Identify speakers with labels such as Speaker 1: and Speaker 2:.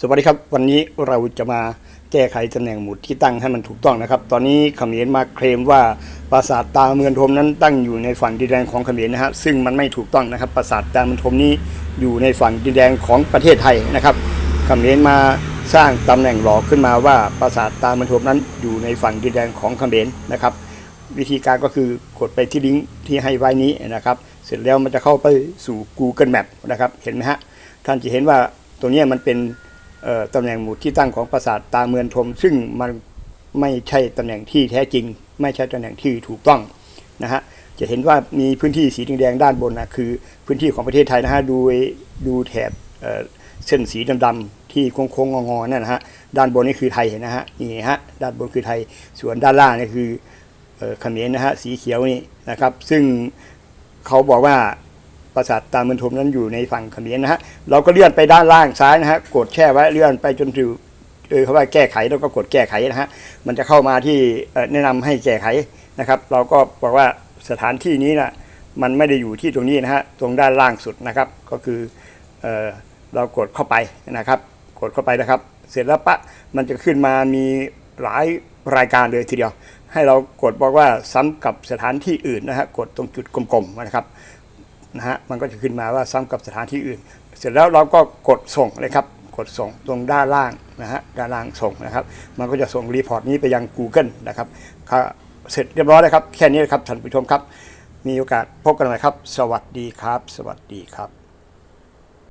Speaker 1: สวัสดีครับ วันนี้เราจะมาแก้ไขตำแหน่งหมุดที่ตั้งให้มันถูกต้องนะครับ ตอนนี้เขมรมาเคลมว่าปราสาทตาเมืองทมนั้นตั้งอยู่ในฝั่งดินแดนของเขมรนะฮะซึ่งมันไม่ถูกต้องนะครับ ปราสาทตาเมืองทมนี้อยู่ในฝั่งดินแดนของประเทศไทยนะครับเขมรมาสร้างตำแหน่งหลอกขึ้นมาว่าปราสาทตาเมืองทมนั้นอยู่ในฝั่งดินแดนของเขมรนะครับ วิธีการก็คือกดไปที่ลิงก์ที่ให้ไว้นี้นะครับ เสร็จแล้วมันจะเข้าไปสู่ Google Map นะครับ เห็นไหมฮะท่านจะเห็นว่าตรงนี้มันเป็น ตำแหน่งหมุดที่ตั้งของปราสาทตาเมืองทม ซึ่งมันไม่ใช่ตำแหน่งที่แท้จริง ไม่ใช่ตำแหน่งที่ถูกต้องนะฮะจะเห็นว่ามีพื้นที่สีแดงด้านบนนะคือพื้นที่ของประเทศไทยนะฮะดูดูแถบเส้นสีดำๆที่โค้งๆงอๆนั่นนะฮะด้านบนนี่คือไทยนะฮะนี่ฮะด้านบนคือไทยส่วนด้านล่างนี่คือเขมรนะฮะสีเขียวนี่นะครับ ซึ่งเขาบอกว่า ปราสาทตาเมืองทมนั้นอยู่ในฝั่งเขมรนะฮะเราก็เลื่อนไปด้านล่างซ้ายนะฮะกดแช่ไว้เลื่อนไปจนถึงเออเขาว่าแก้ไขแล้วก็กดแก้ไขนะฮะมันจะเข้ามาที่แนะนำให้แก้ไขนะครับ เราก็บอกว่าสถานที่นี้นะมันไม่ได้อยู่ที่ตรงนี้นะฮะตรงด้านล่างสุดนะครับก็คือเออเรากดเข้าไปนะครับ กดเข้าไปนะครับ เสร็จแล้วปะมันจะขึ้นมามีหลายรายการเลยทีเดียว ให้เรากดบอกว่าซ้ำกับสถานที่อื่นนะฮะกดตรงจุดกลมๆนะครับ นะฮะมันก็จะขึ้นมาว่าซ้ำกับสถานที่อื่น เสร็จแล้วเราก็กดส่งเลยครับกดส่งตรงด้านล่างนะฮะด้านล่างส่งนะครับ มันก็จะส่งรีพอร์ตนี้ไปยัง Google นะครับเสร็จเรียบร้อยแล้วครับ แค่นี้ครับท่านผู้ชมครับ มีโอกาสพบกันใหม่ครับ สวัสดีครับ สวัสดีครับ